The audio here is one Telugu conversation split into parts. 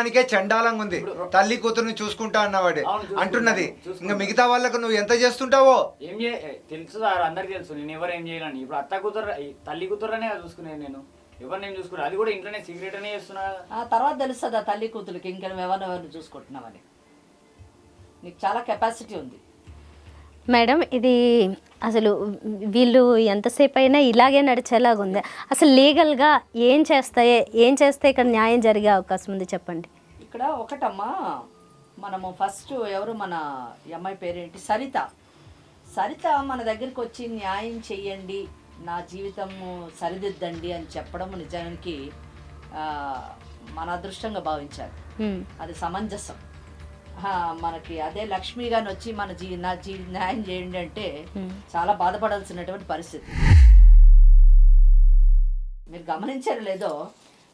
వినడానికే చండాలంగా ఉంది. తల్లి కూతురుని చూసుకుంటా అన్నవాడే. అంటున్నది. ఇంకా మిగతా వాళ్ళకు నువ్వు ఎంత చేస్తుంటావో? ఏం చే తెలుసు సార్ అందరికి తెలుసు. నేను ఎవరు ఏం చేయలేను ఇప్పుడు అత్త కూతురు ఈ తల్లి కూతురనే చూసుకునేది నేను. ఎవరు నేను చూసుకున్నాను అది కూడా ఇంట్లోనే సీక్రెట్ అనే చేస్తున్నా. ఆ తర్వాత తెలుస్తుంది ఆ తల్లి కూతురికి. ఇంకా ఎవరినెవరిని చూసుకుంటున్నావని. నీకు చాలా కెపాసిటీ ఉంది. మేడం ఇది అసలు వీళ్ళు ఎంతసేపు అయినా ఇలాగే నడిచేలాగా ఉంది అసలు లీగల్గా ఏం చేస్తాయి ఏం చేస్తే ఇక్కడ న్యాయం జరిగే అవకాశం ఉంది చెప్పండి. ఇక్కడ ఒకటమ్మా మనము ఫస్ట్ ఎవరు మన అమ్మాయి పేరేంటి? సరిత. సరిత మన దగ్గరికి వచ్చి న్యాయం చెయ్యండి నా జీవితము సరిదిద్దండి అని చెప్పడం నిజానికి మన అదృష్టంగా భావించాలి హ్మ్. అది సమంజసం. మనకి అదే లక్ష్మి గాని వచ్చి మన జీ నా జీ న్యాయం చేయండి అంటే చాలా బాధపడాల్సినటువంటి పరిస్థితి. మీరు గమనించారు లేదో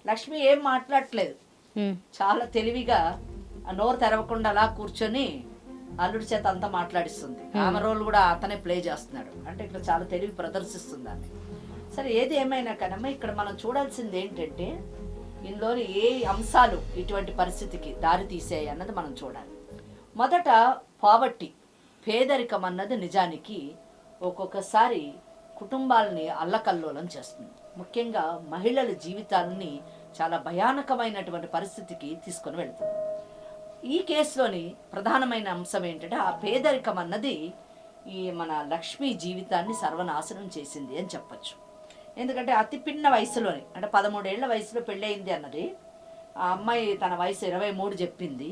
లక్ష్మి ఏం మాట్లాడట్లేదు. హ్మ్. చాలా తెలివిగా ఆ నోరు తెరవకుండా అలా కూర్చొని అల్లుడి చేత అంతా మాట్లాడిస్తుంది. ఆమె రోల్ కూడా అతనే ప్లే చేస్తున్నాడు. అంటే ఇక్కడ చాలా తెలివి ప్రదర్శిస్తుంది ఆమె. సరే ఏది ఏమైనా కనమ్మా ఇక్కడ మనం చూడాల్సింది ఏంటంటే ఇందులోని ఏ అంశాలు ఇటువంటి పరిస్థితికి దారి తీసాయి అన్నది మనం చూడాలి. మొదట పావర్టీ పేదరికం అన్నది నిజానికి ఒక్కొక్కసారి కుటుంబాలని అల్లకల్లోలం చేస్తుంది. ముఖ్యంగా మహిళల జీవితాలని చాలా భయానకమైనటువంటి పరిస్థితికి తీసుకొని వెళ్తుంది. ఈ కేసులోని ప్రధానమైన అంశం ఏంటంటే ఆ పేదరికం అన్నది ఈ మన లక్ష్మి జీవితాన్ని సర్వనాశనం చేసింది అని చెప్పొచ్చు. ఎందుకంటే అతి పిన్న వయసులోని అంటే పదమూడేళ్ళ వయసులో పెళ్ళయింది అన్నది. ఆ అమ్మాయి తన వయసు ఇరవై మూడు చెప్పింది.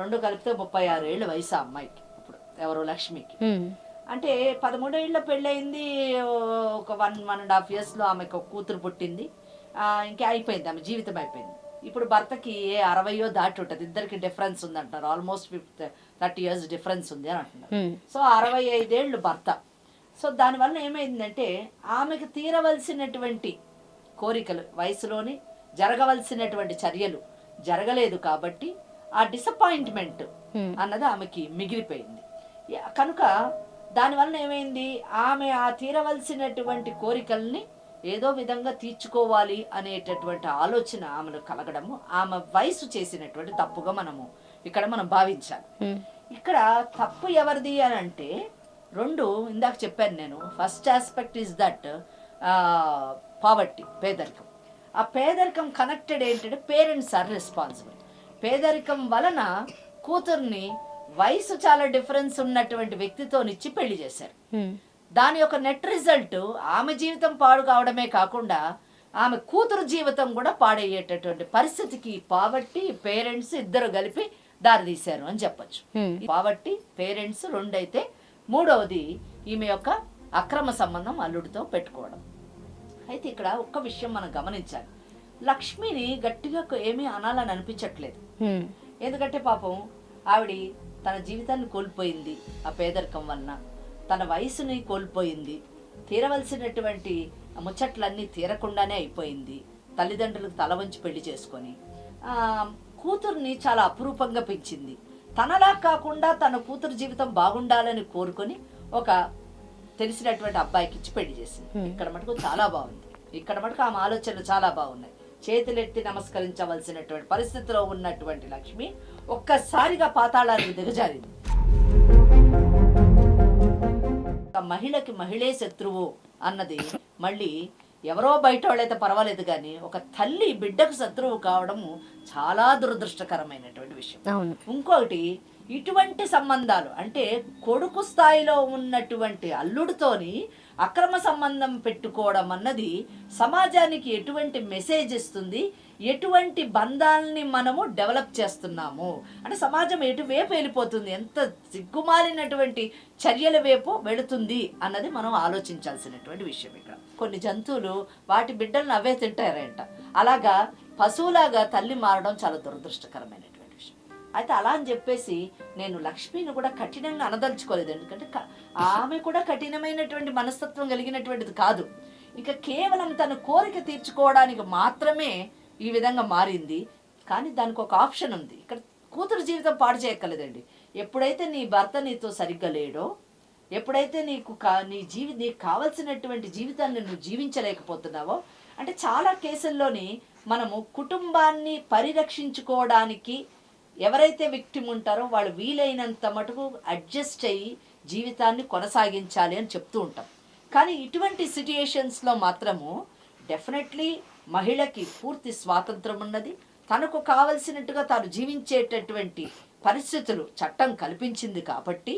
రెండు కలిపితే ముప్పై ఆరు ఏళ్ళ వయసు ఆ అమ్మాయికి. ఇప్పుడు ఎవరు లక్ష్మికి. అంటే పదమూడేళ్ళ పెళ్ళయింది ఒక వన్ వన్ అండ్ హాఫ్ ఇయర్స్లో ఆమెకు ఒక కూతురు పుట్టింది. ఇంకా అయిపోయింది ఆమె జీవితం అయిపోయింది. ఇప్పుడు భర్తకి ఏ అరవయో దాటి ఉంటుంది. ఇద్దరికి డిఫరెన్స్ ఉంది అంటారు almost fifth thirty years difference ఉంది అని అంటున్నారు. సో అరవై ఐదేళ్ళు భర్త. సో దానివల్ల ఏమైందంటే ఆమెకు తీరవలసినటువంటి కోరికలు వయసులోని జరగవలసినటువంటి చర్యలు జరగలేదు కాబట్టి ఆ డిసప్పాయింట్మెంట్ అన్నది ఆమెకి మిగిలిపోయింది. కనుక దానివల్ల ఏమైంది? ఆమె ఆ తీరవలసినటువంటి కోరికల్ని ఏదో విధంగా తీర్చుకోవాలి అనేటటువంటి ఆలోచన ఆమెను కలగడము ఆమె వయసు చేసినటువంటి తప్పుగా మనము ఇక్కడ మనం భావించాలి. హ్మ్. ఇక్కడ తప్పు ఎవరిది అని అంటే రెండు ఇందాక చెప్పాను నేను first aspect is that poverty పేదరికం. ఆ పేదరికం కనెక్టెడ్ ఏంటంటే పేరెంట్స్ ఆర్ రెస్పాన్సిబుల్ పేదరికం వలన కూతుర్ని వయసు చాలా డిఫరెన్స్ ఉన్నటువంటి వ్యక్తితోనిచ్చి పెళ్ళి చేశారు. దాని యొక్క నెట్ రిజల్ట్ ఆమె జీవితం పాడు కావడమే కాకుండా ఆమె కూతురు జీవితం కూడా పాడయ్యేటటువంటి పరిస్థితికి పావర్టీ పేరెంట్స్ ఇద్దరు కలిపి దారితీశారు అని చెప్పొచ్చు. పావర్టీ పేరెంట్స్ రెండైతే మూడవది ఈమె యొక్క అక్రమ సంబంధం అల్లుడితో పెట్టుకోవడం అయితే ఇక్కడ ఒక్క విషయం మనం గమనించాలి లక్ష్మిని గట్టిగా ఏమీ అనాలని అనిపించట్లేదు. ఎందుకంటే పాపం ఆవిడ తన జీవితాన్ని కోల్పోయింది ఆ పేదరికం వలన. తన వయసుని కోల్పోయింది. తీరవలసినటువంటి ముచ్చట్లన్నీ తీరకుండానే అయిపోయింది. తల్లిదండ్రులకు తల వంచి పెళ్ళి చేసుకొని. కూతుర్ని చాలా అపురూపంగా పెంచింది. తనలా కాకుండా తన కూతురు జీవితం బాగుండాలని కోరుకొని ఒక తెలిసినటువంటి అబ్బాయికి ఇచ్చి పెళ్ళి చేసింది. ఇక్కడ మటుకు చాలా బాగుంది. ఇక్కడ మటుకు ఆమె ఆలోచనలు చాలా బాగున్నాయి. చేతులెత్తి నమస్కరించవలసినటువంటి పరిస్థితిలో ఉన్నటువంటి లక్ష్మి ఒక్కసారిగా పాతాళానికి దిగజారింది. ఒక మహిళకి మహిళే శత్రువు అన్నది మళ్ళీ ఎవరో బయట వాళ్ళైతే పర్వాలేదు కానీ ఒక తల్లి బిడ్డకు శత్రువు కావడము చాలా దురదృష్టకరమైనటువంటి విషయం. ఇంకొకటి ఇటువంటి సంబంధాలు అంటే కొడుకు స్థాయిలో ఉన్నటువంటి అల్లుడితోని అక్రమ సంబంధం పెట్టుకోవడం అన్నది సమాజానికి ఎటువంటి మెసేజ్ ఇస్తుంది? ఎటువంటి బంధాలని మనము డెవలప్ చేస్తున్నాము? అంటే సమాజం ఎటువైపు వెళ్ళిపోతుంది? ఎంత సిగ్గుమాలినటువంటి చర్యల వైపు వెళుతుంది అన్నది మనం ఆలోచించాల్సినటువంటి విషయం ఇక్కడ. కొన్ని జంతువులు వాటి బిడ్డలను అవే తింటారంట అలాగా పశువులాగా తల్లి మారడం చాలా దురదృష్టకరమైనటువంటి అయితే అలా అని చెప్పేసి నేను లక్ష్మిని కూడా కఠినంగా అనదలుచుకోలేదు. ఎందుకంటే ఆమె కూడా కఠినమైనటువంటి మనస్తత్వం కలిగినటువంటిది కాదు. ఇక కేవలం తన కోరిక తీర్చుకోవడానికి మాత్రమే ఈ విధంగా మారింది. కానీ దానికి ఒక ఆప్షన్ ఉంది. ఇక్కడ కూతురు జీవితం పాడు చేయక్కలేదండి ఎప్పుడైతే నీ భర్త నీతో సరిగ్గా లేడో ఎప్పుడైతే నీకు కా నీ జీవి నీకు కావలసినటువంటి జీవితాన్ని నువ్వు జీవించలేకపోతున్నావో అంటే చాలా కేసుల్లోని మనము కుటుంబాన్ని పరిరక్షించుకోవడానికి ఎవరైతే విక్టిమ్ ఉంటారో వాళ్ళు వీలైనంత మటుకు అడ్జస్ట్ అయ్యి జీవితాన్ని కొనసాగించాలి అని చెప్తూ ఉంటాం. కానీ ఇటువంటి సిట్యుయేషన్స్లో మాత్రము డెఫినెట్లీ మహిళకి పూర్తి స్వాతంత్రం ఉన్నది. తనకు కావలసినట్టుగా తాను జీవించేటటువంటి పరిస్థితులు చట్టం కల్పించింది కాబట్టి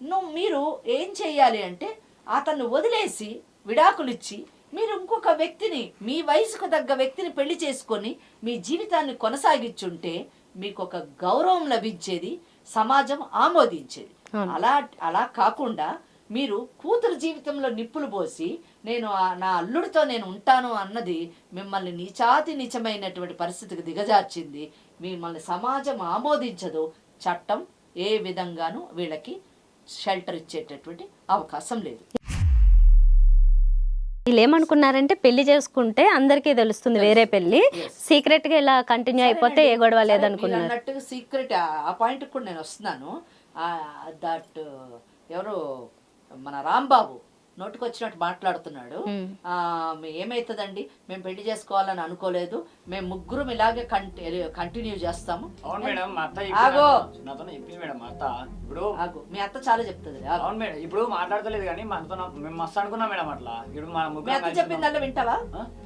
నువ్వు మీరు ఏం చేయాలి అంటే అతన్ని వదిలేసి విడాకులిచ్చి మీరు ఇంకొక వ్యక్తిని మీ వయసుకు తగ్గ వ్యక్తిని పెళ్ళి చేసుకొని మీ జీవితాన్ని కొనసాగించుంటే మీకు ఒక గౌరవం లభించేది సమాజం ఆమోదించేది. అలా అలా కాకుండా మీరు కూతురు జీవితంలో నిప్పులు పోసి నేను నా అల్లుడితో నేను ఉంటాను అన్నది మిమ్మల్ని నీచాతి నీచమైనటువంటి పరిస్థితికి దిగజార్చింది మిమ్మల్ని సమాజం ఆమోదించదు చట్టం ఏ విధంగానూ వీళ్ళకి షెల్టర్ ఇచ్చేటటువంటి అవకాశం లేదు. వీళ్ళు ఏమనుకున్నారంటే పెళ్ళి చేసుకుంటే అందరికీ తెలుస్తుంది వేరే పెళ్ళి. సీక్రెట్గా ఇలా కంటిన్యూ అయిపోతే ఏ గొడవ లేదనుకున్నారు. అన్నట్టుగా సీక్రెట్ ఆ పాయింట్ కూడా నేను వస్తున్నాను. దట్ ఎవరు? మన రాంబాబు. నోటికొచ్చినట్టు మాట్లాడుతున్నాడు. Hmm. ఆ, మీ- ఏమైతుందండి? మేము పెళ్ళి చేసుకోవాలని అనుకోలేదు. మేము ముగ్గురం ఇలాగే కంటిన్యూ చేస్తాము. అవును మేడం మా అత్త ఆగో. చెప్పింది నాతో చెప్పింది మేడం మా అత్త. ఇప్పుడు ఆగు. మీ అత్త చాలా చెప్తుంది. అవును మేడం ఇప్పుడు మాట్లాడతలేదు కానీ మనతో మేము మస్తు అనుకున్నాం మేడం అట్లా. ఇప్పుడు మన మీ ముగ్గురం అత్త చెప్పిందల్లా వింటావా?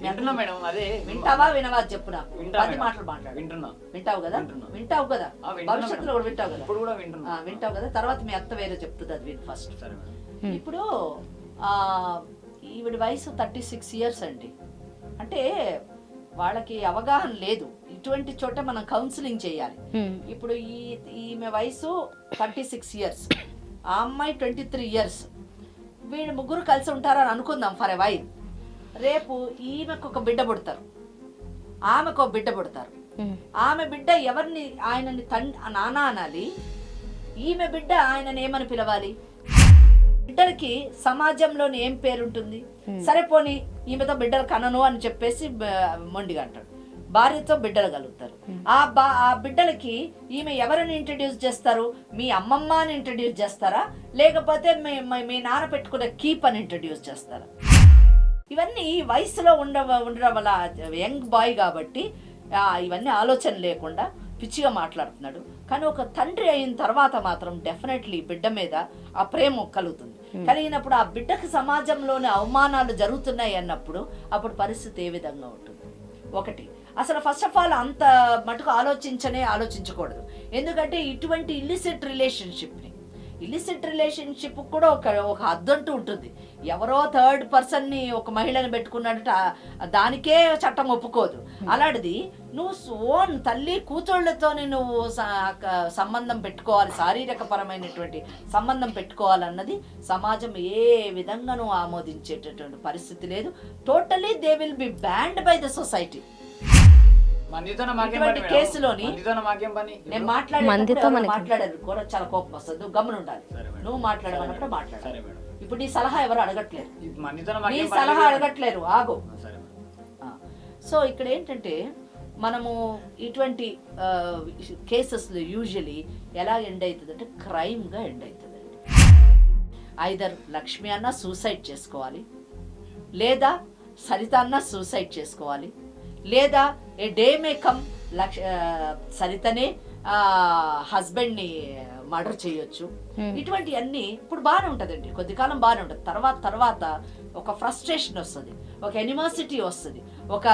వింటున్నా మేడం అదే. వింటావా? వినవా? చెప్పు నాకు. పది. మాటలు మాట్లాడు. వింటున్నా. వింటావు కదా. వింటావు కదా? భవిష్యత్తులో. కూడా వింటావు కదా? ఇప్పుడు కూడా వింటున్నా. వింటావు కదా? తర్వాత మీ అత్త వేరే చెప్తుంది అది ఫస్ట్ సరే మేడం. ఇప్పుడు ఈవిడ వయసు థర్టీ సిక్స్ ఇయర్స్ అండి. అంటే వాళ్ళకి అవగాహన లేదు. ఇటువంటి చోట మనం కౌన్సిలింగ్ చేయాలి. ఇప్పుడు ఈ ఈమె వయసు థర్టీ సిక్స్ ఇయర్స్. ఆ అమ్మాయి ట్వంటీ త్రీ ఇయర్స్. వీళ్ళు ముగ్గురు కలిసి ఉంటారని అనుకుందాం ఫర్ ఎ వైల్. రేపు ఈమెకు ఒక బిడ్డ పుడతారు. ఆమెకు ఒక బిడ్డ పుడతారు. ఆమె బిడ్డ ఎవరిని ఆయనని తండ్ నాన్న అనాలి. ఈమె బిడ్డ ఆయనని ఏమని పిలవాలి? బిడ్డలకి సమాజంలోని ఏం పేరుంటుంది? సరే పోనీ ఈమెతో బిడ్డలు కనను అని చెప్పేసి మొండిగా అంటాడు. భార్యతో బిడ్డలు కలుగుతారు. ఆ బా ఆ బిడ్డలకి ఈమె ఎవరిని ఇంట్రడ్యూస్ చేస్తారు? మీ అమ్మమ్మ అని ఇంట్రడ్యూస్ చేస్తారా? లేకపోతే మీ మీ- నాన్న పెట్టుకున్న కీప్ అని ఇంట్రడ్యూస్ చేస్తారా? ఇవన్నీ ఈ వయసులో ఉండ ఉండడం వల్ల యంగ్ బాయ్ కాబట్టి ఇవన్నీ ఆలోచన లేకుండా పిచ్చిగా మాట్లాడుతున్నాడు. కానీ ఒక తండ్రి అయిన తర్వాత మాత్రం డెఫినెట్లీ బిడ్డ మీద ఆ ప్రేమ కలుగుతుంది. కలిగినప్పుడు ఆ బిడ్డకు సమాజంలోని అవమానాలు జరుగుతున్నాయి అన్నప్పుడు అప్పుడు పరిస్థితి ఏ విధంగా ఉంటుంది? ఒకటి అసలు ఫస్ట్ ఆఫ్ ఆల్ అంత మటుకు ఆలోచించనే ఆలోచించకూడదు. ఎందుకంటే ఇటువంటి ఇల్లిసిట్ రిలేషన్షిప్ని ఇల్లిసిట్ రిలేషన్షిప్ కూడా ఒక ఒక హద్దంటూ ఉంటుంది. ఎవరో థర్డ్ పర్సన్ని ఒక మహిళని పెట్టుకున్నట్టు ఆ- దానికే చట్టం ఒప్పుకోదు. అలాంటిది నువ్వు ఓన్ తల్లి కూతుళ్ళతో నువ్వు సంబంధం పెట్టుకోవాలి శారీరక పరమైనటువంటి సంబంధం పెట్టుకోవాలన్నది సమాజం ఏ విధంగానూ ఆమోదించేటటువంటి పరిస్థితి లేదు. Totally they will be banned by the society కేసులోని నేను ఇప్పుడు- మందితో మాట్లాడే మనకి- మాట్లాడారు. కూడా చాలా కోపం వస్తుంది. గమని ఉండాలి. నువ్వు మాట్లాడమన్నప్పుడు సరే మాట్లాడాలి మేడం. ఇప్పుడు నీ సలహా ఎవరు అడగట్లేరు నీ సలహా. అడగట్లేరు. ఆగు. సరే మేడం. ఆ. సో ఇక్కడ ఏంటంటే మనము ఇటువంటి కేసెస్లో యూజువలీ ఎలా ఎండ్ అవుతుంది అంటే క్రైమ్గా ఎండ్ అవుతుందండి. ఐదర్ లక్ష్మి అన్న సూసైడ్ చేసుకోవాలి. లేదా సరిత అన్న సూసైడ్ చేసుకోవాలి. లేదా ఏ డే మే కమ్ లక్ష సరితనే హస్బెండ్ని మర్డర్ చేయొచ్చు. ఇటువంటి అన్ని ఇప్పుడు బాగానే ఉంటుందండి. కొద్ది కాలం బాగానే ఉంటుంది. తర్వాత తర్వాత ఒక ఫ్రస్ట్రేషన్ వస్తుంది. ఒక ఎనివర్సిటీ వస్తుంది. ఒక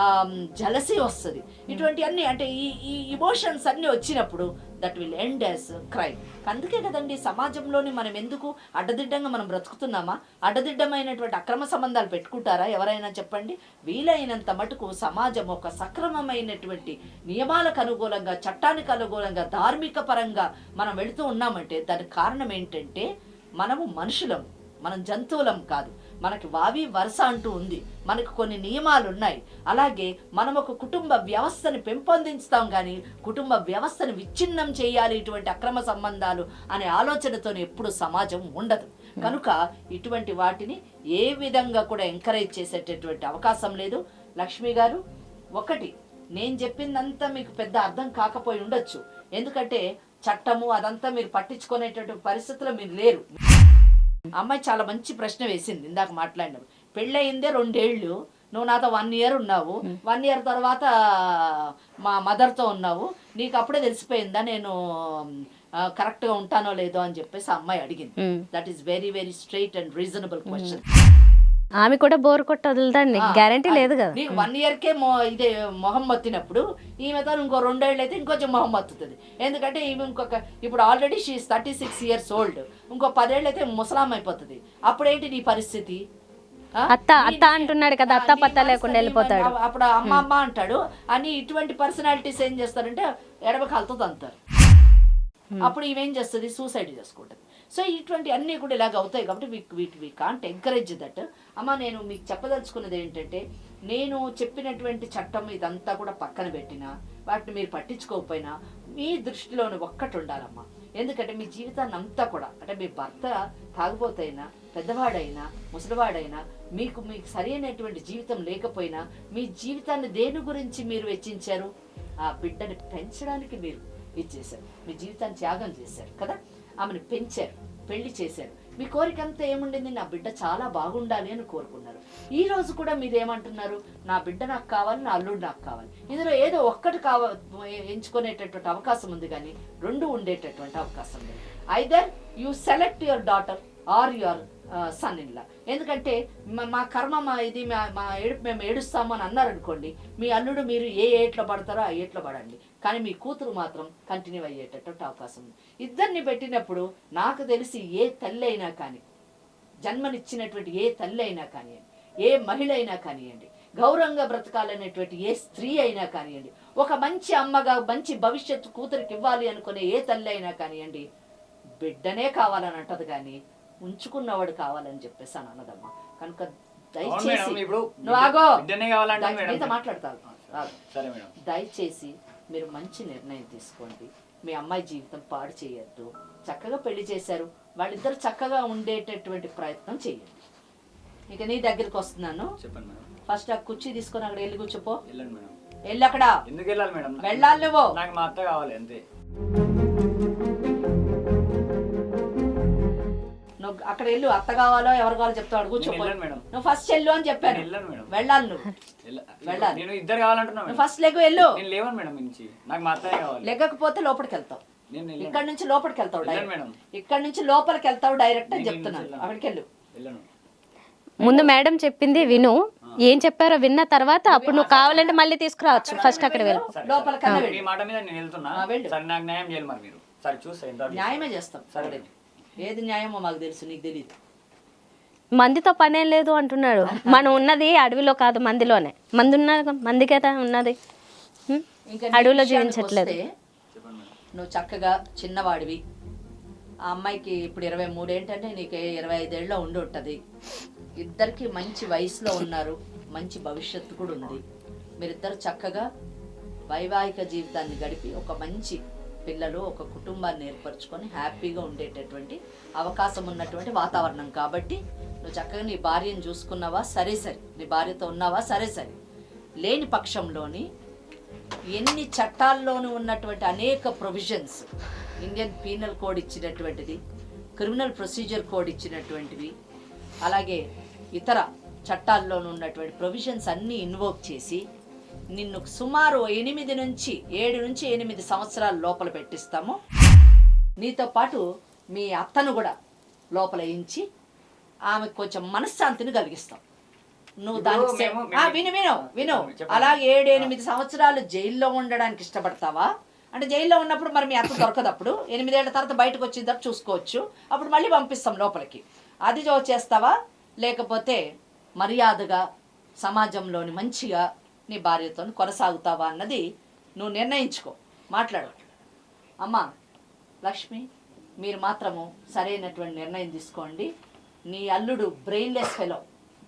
um, జలసీ వస్తుంది. ఇటువంటి అన్ని అంటే ఈ ఈ ఇమోషన్స్ అన్నీ వచ్చినప్పుడు that will end as crime అందుకే కదండి సమాజంలోని మనం ఎందుకు అడ్డదిడ్డంగా మనం బ్రతుకుతున్నామా? అడ్డదిడ్డమైనటువంటి అక్రమ సంబంధాలు పెట్టుకుంటారా? ఎవరైనా చెప్పండి. వీలైనంత మటుకు సమాజం ఒక సక్రమమైనటువంటి నియమాలకు అనుకూలంగా చట్టానికి అనుకూలంగా ధార్మిక పరంగా మనం వెళుతూ ఉన్నామంటే దానికి కారణం ఏంటంటే మనము మనుషులం మనం జంతువులం కాదు. మనకి వావి వరుస అంటూ ఉంది. మనకు కొన్ని నియమాలు ఉన్నాయి. అలాగే మనం ఒక కుటుంబ వ్యవస్థని పెంపొందించుతాం కానీ కుటుంబ వ్యవస్థను విచ్ఛిన్నం చేయాలి ఇటువంటి అక్రమ సంబంధాలు అనే ఆలోచనతో ఎప్పుడు సమాజం ఉండదు. కనుక ఇటువంటి వాటిని ఏ విధంగా కూడా ఎంకరేజ్ చేసేటటువంటి అవకాశం లేదు. లక్ష్మి గారు ఒకటి నేను చెప్పిందంతా మీకు పెద్ద అర్థం కాకపోయి ఉండొచ్చు. ఎందుకంటే చట్టము అదంతా మీరు పట్టించుకునేటటువంటి పరిస్థితులు మీరు లేరు. అమ్మాయి చాలా మంచి ప్రశ్న వేసింది ఇందాక మాట్లాడినప్పుడు. పెళ్ళయిందే రెండేళ్ళు నువ్వు నాతో వన్ ఇయర్ ఉన్నావు. వన్ ఇయర్ తర్వాత మా మదర్తో ఉన్నావు. నీకు అప్పుడే తెలిసిపోయిందా నేను కరెక్ట్గా ఉంటానో లేదో అని చెప్పేసి ఆ అమ్మాయి అడిగింది. That is very very straight and reasonable question ఆమె కూడా బోర్ కొట్ట వదులుదండి గ్యారంటీ లేదు కదా. నీకు వన్ ఇయర్కే మొ ఇదే మొహం మత్తినప్పుడు ఈమెతో ఇంకో రెండేళ్ళు అయితే ఇంకొంచెం మొహం మత్తుతుంది. ఎందుకంటే ఈమె ఇంకొక ఇప్పుడు already she thirty six years old ఇంకో పదేళ్ళు అయితే ముసలాం అయిపోతుంది. అప్పుడేంటి నీ పరిస్థితి? అత్త అత్త అంటున్నాడు కదా అత్త పత్త లేకుండా వెళ్ళిపోతాడు. అప్పుడు అమ్మ అమ్మ అంటాడు అని ఇటువంటి పర్సనాలిటీస్ ఏం చేస్తారంటే ఎడమ కాలుతో తంతారు అప్పుడు ఈమెం చేస్తుంది? సూసైడ్ చేసుకుంటుంది. సో ఇటువంటి అన్నీ కూడా ఇలాగ అవుతాయి కాబట్టి వీ వీటి వీ కాంట్ ఎంకరేజ్ దట్ అమ్మ నేను మీకు చెప్పదలుచుకున్నది ఏంటంటే నేను చెప్పినటువంటి చట్టం ఇదంతా కూడా పక్కన పెట్టినా వాటిని మీరు పట్టించుకోకపోయినా మీ దృష్టిలోని ఒక్కటి ఉండాలమ్మా. ఎందుకంటే మీ జీవితాన్ని అంతా కూడా అంటే మీ భర్త తాగుబోతైనా పెద్దవాడైనా ముసలివాడైనా మీకు మీకు సరైనటువంటి జీవితం లేకపోయినా మీ జీవితాన్ని దేని గురించి మీరు వెచ్చించారు? ఆ బిడ్డని పెంచడానికి మీరు ఇచ్చేశారు మీ జీవితాన్ని త్యాగం చేశారు కదా? ఆమెను పెంచారు పెళ్ళి చేశారు. మీ కోరిక అంతా ఏముండింది? నా బిడ్డ చాలా బాగుండాలి అని కోరుకున్నారు. ఈ రోజు కూడా మీరేమంటున్నారు? నా బిడ్డ నాకు కావాలి నా అల్లుడు నాకు కావాలి. ఇందులో ఏదో ఒక్కటి కావ ఎంచుకునేటటువంటి అవకాశం ఉంది కానీ రెండు ఉండేటటువంటి అవకాశం లేదు. Either you select your daughter or your son in law ఎందుకంటే మా- మా కర్మ మా ఇది మా మా ఏడుపు మేము ఏడుస్తాము అని అన్నారనుకోండి మీ అల్లుడు మీరు ఏ ఏట్లో పడతారో ఆ ఏట్లో పడండి. కానీ మీ కూతురు మాత్రం కంటిన్యూ అయ్యేటటువంటి అవకాశం ఉంది. ఇద్దరిని పెట్టినప్పుడు నాకు తెలిసి ఏ తల్లి అయినా కానీ జన్మనిచ్చినటువంటి ఏ తల్లి అయినా కానివ్వండి ఏ మహిళ అయినా కానివ్వండి గౌరవంగా బ్రతకాలనేటువంటి ఏ స్త్రీ అయినా కానివ్వండి ఒక మంచి అమ్మగా మంచి భవిష్యత్తు కూతురికి ఇవ్వాలి అనుకునే ఏ తల్లి అయినా కానివ్వండి బిడ్డనే కావాలని అంటది కానీ ఉంచుకున్నవాడు కావాలని చెప్పేసి అని అన్నదమ్మా. కనుక దయచేసి మాట్లాడతాను. మేడం. దయచేసి మీరు మంచి నిర్ణయం తీసుకోండి. మీ అమ్మాయి జీవితం పాడు చేయొద్దు. చక్కగా పెళ్ళి చేశారు. వాళ్ళిద్దరు చక్కగా ఉండేటటువంటి ప్రయత్నం చేయండి. ఇక నీ దగ్గరికి వస్తున్నాను. చెప్పండి మేడం. ఫస్ట్ ఆ కుర్చీ తీసుకొని అక్కడ వెళ్ళి కూర్చోపో. వెళ్ళండి మేడం. వెళ్ళి అక్కడ. ఎందుకు వెళ్ళాలి మేడం? వెళ్ళాలి నువ్వు. నాకు మా అత్త కావాలి అంతే. అక్కడ వెళ్ళు అత్త కావాలో ఎవరు కావాలో చెప్తాడు కూర్చోపో. నువ్వు ఫస్ట్ వెళ్ళు అని చెప్పాను. వెళ్ళాలి నువ్వు. వెళ్ళ- వెళ్ళాలి. నేను ఇద్దరు కావాలంటున్నా నువ్వు మేడం ఫస్ట్ లెగ్ వెళ్ళు. నేను లేవను మేడం నుంచి. నాకు మా అత్తనే కావాలి. లెగ్గకపోతే లోపలికి వెళ్తావు. ఇక్కడ నుంచి లోపలికి వెళ్తావు డైరెక్ట్. ఇక్కడ నుంచి లోపలికి వెళ్తావు డైరెక్ట్ అని నేను చెప్తున్నాను. అక్కడికి వెళ్ళు. ముందు మేడం చెప్పింది విను. ఏం చెప్పారో విన్న తర్వాత అప్పుడు నువ్వు కావాలంటే మళ్ళీ తీసుకురావచ్చు. ఫస్ట్ అక్కడ వెళ్ళి. ఎంత న్యాయమే చేస్తాం. సరే. ఏది న్యాయమో మాకు తెలుసు నీకు తెలియదు మందితో పనేం లేదు అంటున్నాడు. మనం ఉన్నది అడవిలో కాదు మందిలోనే. మంది ఉన్న మంది కదా ఉన్నది? ఇంకా అడవిలో జీవించట్లేదు. నువ్వు చక్కగా చిన్నవాడివి. ఆ అమ్మాయికి ఇప్పుడు ఇరవై మూడు ఏంటంటే నీకు ఇరవై ఐదేళ్ళలో ఉండి ఉంటుంది. ఇద్దరికి మంచి వయసులో ఉన్నారు. మంచి భవిష్యత్తు కూడా ఉంది. మీరిద్దరు చక్కగా వైవాహిక జీవితాన్ని గడిపి ఒక మంచి పిల్లలు ఒక కుటుంబాన్ని ఏర్పరచుకొని హ్యాపీగా ఉండేటటువంటి అవకాశం ఉన్నటువంటి వాతావరణం. కాబట్టి నువ్వు చక్కగా నీ భార్యను చూసుకున్నావా? సరే సరే. నీ భార్యతో ఉన్నావా? సరే సరే. లేని పక్షంలోని ఎన్ని చట్టాల్లోనూ ఉన్నటువంటి అనేక ప్రొవిజన్స్ ఇండియన్ పీనల్ కోడ్ ఇచ్చినటువంటిది క్రిమినల్ ప్రొసీజర్ కోడ్ ఇచ్చినటువంటివి అలాగే ఇతర చట్టాల్లోనూ ఉన్నటువంటి ప్రొవిజన్స్ అన్నీ ఇన్వోక్ చేసి నిన్ను సుమారు ఎనిమిది నుంచి ఏడు నుంచి ఎనిమిది సంవత్సరాల లోపల పెట్టిస్తాము. నీతో పాటు మీ అత్తను కూడా లోపల ఇంచి ఆమెకు కొంచెం మనశ్శాంతిని కలిగిస్తాం. నువ్వు దానికి విను విను విను. అలాగే ఏడు ఎనిమిది సంవత్సరాలు జైల్లో ఉండడానికి ఇష్టపడతావా? అంటే జైల్లో ఉన్నప్పుడు మరి మీ అత్త దొరకదు అప్పుడు. ఎనిమిదేళ్ళ తర్వాత బయటకు వచ్చిన తర్వాత చూసుకోవచ్చు. అప్పుడు మళ్ళీ పంపిస్తాం లోపలికి. అది చేస్తావా? లేకపోతే మర్యాదగా సమాజంలోని మంచిగా నీ భార్యతో కొనసాగుతావా అన్నది నువ్వు నిర్ణయించుకో. మాట్లాడు. అమ్మా లక్ష్మి మీరు మాత్రము సరైనటువంటి నిర్ణయం తీసుకోండి. నీ అల్లుడు బ్రెయిన్లెస్ ఫెలో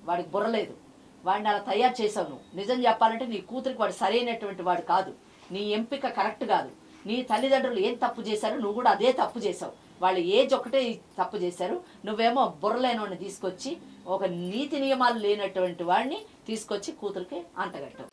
వాడికి బుర్రలేదు వాడిని అలా తయారు చేసావు నువ్వు. నిజం చెప్పాలంటే నీ కూతురికి వాడు సరైనటువంటి వాడు కాదు. నీ ఎంపిక కరెక్ట్ కాదు. నీ తల్లిదండ్రులు ఏం తప్పు చేశారో నువ్వు కూడా అదే తప్పు చేసావు. వాళ్ళు ఏజ్ ఒకటే తప్పు చేశారు. నువ్వేమో బుర్రలేని వాడిని తీసుకొచ్చి ఒక నీతి నియమాలు లేనటువంటి వాడిని తీసుకొచ్చి కూతురికి అంటగట్టావు.